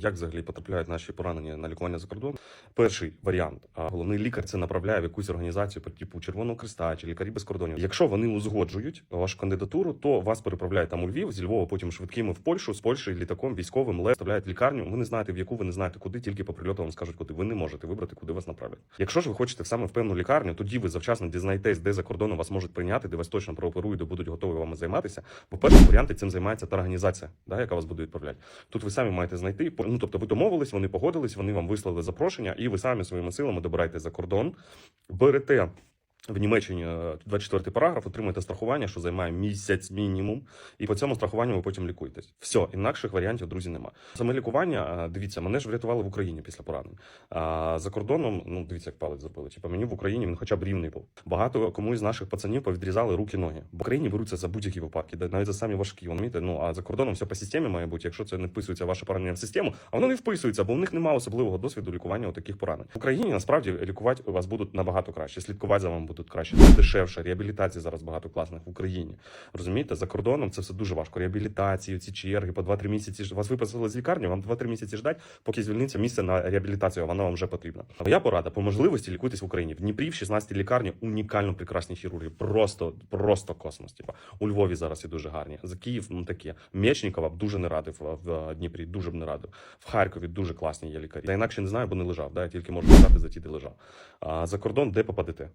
Як взагалі потрапляють наші поранені на лікування за кордон? Перший варіант. а, Головний лікар це направляє в якусь організацію по типу Червоного Креста чи лікарі без кордонів. Якщо вони узгоджують вашу кандидатуру, то вас переправляють там у Львів, зі Львова потім швидкими в Польщу, з Польщі літаком військовим лев вставляють лікарню. Ви не знаєте в яку, ви не знаєте куди, тільки по прильоту вам скажуть, куди ви не можете вибрати, куди вас направлять. Якщо ж ви хочете саме в певну лікарню, тоді ви завчасно дізнаєтесь, де за кордоном вас можуть прийняти, де вас точно прооперують, де будуть готові вами займатися. Бо перший варіант цим займається та організація, да, яка вас буде відправляти. Тут ви самі маєте знайти. Ну тобто, ви домовились, вони погодились, вони вам вислали запрошення, і ви самі своїми силами добираєте за кордон, берете. В Німеччині е, 24 параграф отримуєте страхування, що займає місяць мінімум, і по цьому страхуванню ви потім лікуєтесь. Все, інакших варіантів, друзі, нема. Саме лікування, е, дивіться, мене ж врятували в Україні після поранень. А за кордоном, ну дивіться, як палець забили. Типа мені в Україні він хоча б рівний був. Багато кому із наших пацанів повідрізали руки, ноги. В Україні беруться за будь-які випадки, навіть за самі важкі. Ви розумієте? Ну а за кордоном все по системі має бути. Якщо це не вписується ваше поранення в систему, а воно не вписується, бо в них немає особливого досвіду лікування таких поранень. В Україні насправді лікувати вас будуть набагато краще, слідкувати за вами будуть краще, дешевше. Реабілітації зараз багато класних в Україні. Розумієте, за кордоном це все дуже важко. Реабілітації, ці черги по 2-3 місяці. Вас виписали з лікарні, вам 2-3 місяці ждать, поки звільниться місце на реабілітацію, вона вам вже потрібна. Моя порада по можливості лікуйтесь в Україні. В Дніпрі в 16 лікарні унікально прекрасні хірурги. Просто, просто космос. Типа у Львові зараз і дуже гарні. За Київ ну такі. М'ячнікова б дуже не радив в, в Дніпрі. Дуже б не радив. В Харкові дуже класні є лікарі. Я інакше не знаю, бо не лежав. Да? Я тільки можу сказати за ті, де лежав. А за кордон де попадете?